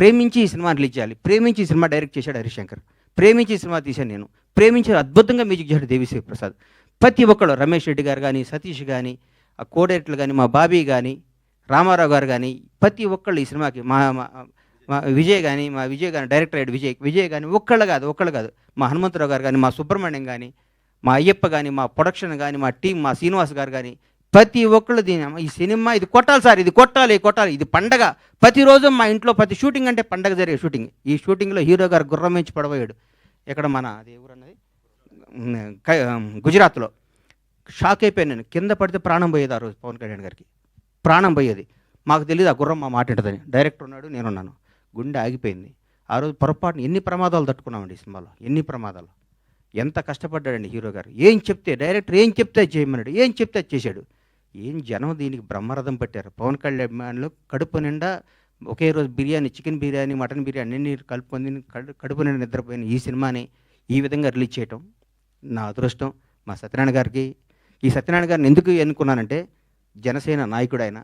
ప్రేమించి ఈ cinema release చేయాలి ప్రేమించి ఈ సినిమా డైరెక్ట్ చేశాడు హరిశంకర్. ప్రేమించి సినిమా తీశాను నేను. ప్రేమించి అద్భుతంగా మ్యూజిక్ చేశాడు దేవిశ్రీ ప్రసాద్ ప్రతి ఒక్కళ్ళు రమేష్ రెడ్డి గారు కానీ సతీష్ కానీ ఆ కోడేట్లు కానీ మా బాబీ కానీ రామారావు గారు కానీ ప్రతి ఒక్కళ్ళు ఈ సినిమాకి మా మా- మా విజయ్ కానీ మా విజయ్ కానీ డైరెక్టర్ అయ్యాడు విజయ్. విజయ్ కానీ ఒక్కళ్ళు కాదు ఒక్కళ్ళు కాదు. మా హనుమంతరావు గారు కానీ మా సుబ్రహ్మణ్యం కానీ మా అయ్యప్ప కానీ మా ప్రొడక్షన్ కానీ మా టీం మా శ్రీనివాస్ గారు కానీ ప్రతి ఒక్కళ్ళు దీని ఈ సినిమా ఇది కొట్టాలి సార్ ఇది కొట్టాలి కొట్టాలి. ఇది పండగ. ప్రతిరోజు మా ఇంట్లో ప్రతి షూటింగ్ అంటే పండగ జరిగే షూటింగ్. ఈ షూటింగ్లో హీరో గారు గుర్రం నుంచి పడబోయాడు. ఇక్కడ మన అది ఎవరన్నది? గుజరాత్లో. షాక్ అయిపోయాను నేను. కింద పడితే ప్రాణం పోయేది ఆ రోజు పవన్ కళ్యాణ్ గారికి. ప్రాణం పోయేది. మాకు తెలియదు ఆ గుర్రం మా మాట ఉంటుందని డైరెక్టర్ ఉన్నాడు నేనున్నాను. గుండె ఆగిపోయింది. ఆ రోజు పొరపాటున ఎన్ని ప్రమాదాలు తట్టుకున్నామండి ఈ సినిమాలో? ఎన్ని ప్రమాదాలు? ఎంత కష్టపడ్డాడండి హీరో గారు? ఏం చెప్తే డైరెక్టర్ ఏం చెప్తే చేయమన్నాడు? ఏం చెప్తే అది చేశాడు? ఏం జనం దీనికి బ్రహ్మరథం పట్టారు? పవన్ కళ్యాణ్ కడుపు నిండా ఒకే రోజు బిర్యానీ చికెన్ బిర్యానీ మటన్ బిర్యానీ అన్ని కలుపుకొని కడుపు నిండా నిద్రపోయిన ఈ సినిమాని ఈ విధంగా రిలీజ్ చేయటం నా అదృష్టం. మా సత్యనారాయణ గారికి ఈ సత్యనారాయణ గారిని ఎందుకు ఎన్నుకున్నానంటే జనసేన నాయకుడు ఆయన.